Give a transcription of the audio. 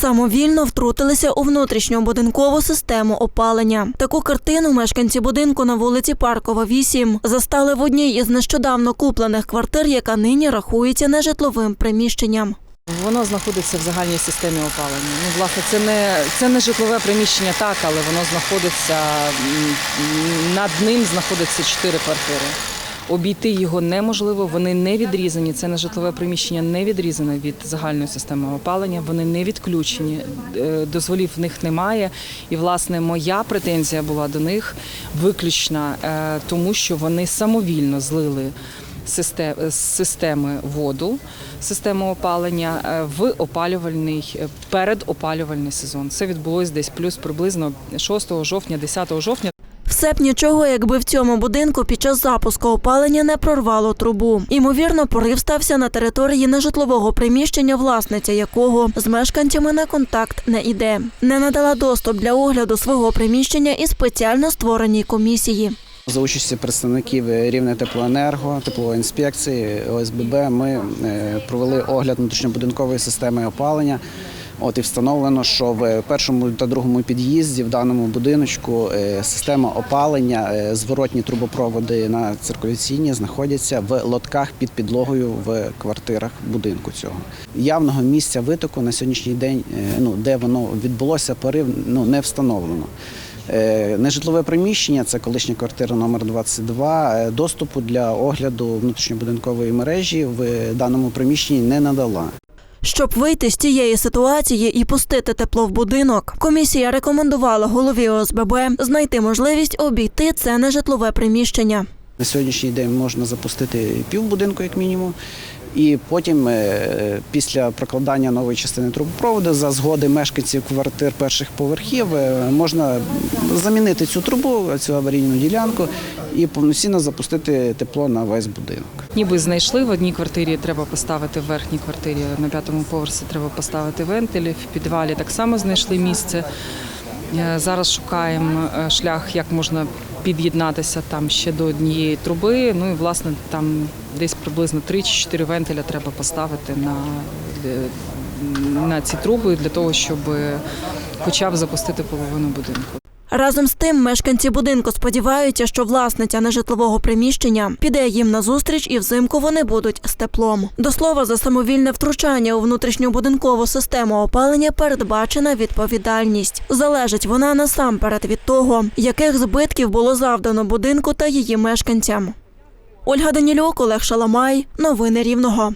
самовільно втрутилися у внутрішньобудинкову систему опалення. Таку картину мешканці будинку на вулиці Паркова 8 застали в одній із нещодавно куплених квартир, яка нині рахується нежитловим приміщенням. Воно знаходиться в загальній системі опалення. Ну, власне, це не, це не житлове приміщення, так, але воно знаходиться над ним знаходиться чотири квартири. Обійти його неможливо, вони не відрізані. Це не житлове приміщення не відрізане від загальної системи опалення. Вони не відключені, е, дозволів в них немає. І власне моя претензія була до них виключна, е, тому що вони самовільно злили системи воду, систему опалення е, в опалювальний передопалювальний сезон. Це відбулось десь плюс приблизно 6 жовтня, 10 жовтня. Все б нічого, якби в цьому будинку під час запуску опалення не прорвало трубу. Імовірно, порив стався на території нежитлового приміщення, власниця якого з мешканцями на контакт не йде. Не надала доступ для огляду свого приміщення і спеціально створеній комісії. За участі представників Рівне теплоенерго, теплової інспекції, ОСББ ми е, провели огляд внутрішньобудинкової системи опалення. От і встановлено, що в першому та другому під'їзді в даному будиночку е, система опалення, е, зворотні трубопроводи на циркуляційні знаходяться в лотках під підлогою в квартирах будинку цього. Явного місця витоку на сьогоднішній день, е, ну де воно відбулося, порив ну не встановлено. Нежитлове приміщення, це колишня квартира номер 22, е, доступу для огляду внутрішньобудинкової мережі в даному приміщенні не надала. Щоб вийти з цієї ситуації і пустити тепло в будинок, комісія рекомендувала голові ОСББ знайти можливість обійти це нежитлове приміщення. На сьогоднішній день можна запустити півбудинку, як мінімум. І потім, е, після прокладання нової частини трубопроводу, за згоди мешканців квартир перших поверхів, е, можна замінити цю трубу, цю аварійну ділянку і повноцінно запустити тепло на весь будинок. Ніби знайшли в одній квартирі, треба поставити в верхній квартирі, на п'ятому поверсі треба поставити вентилі. В підвалі так само знайшли місце. Е, Зараз шукаємо е, шлях, як можна під'єднатися там ще до однієї труби. Ну і власне там десь приблизно 3 чи 4 вентиля треба поставити на, е, на ці труби для того, щоб хоча б запустити половину будинку. Разом з тим, мешканці будинку сподіваються, що власниця нежитлового приміщення піде їм на зустріч і взимку вони будуть з теплом. До слова, за самовільне втручання у внутрішньобудинкову систему опалення передбачена відповідальність. Залежить вона насамперед від того, яких збитків було завдано будинку та її мешканцям. Ольга Данілюк, Олег Шаламай. Новини Рівного.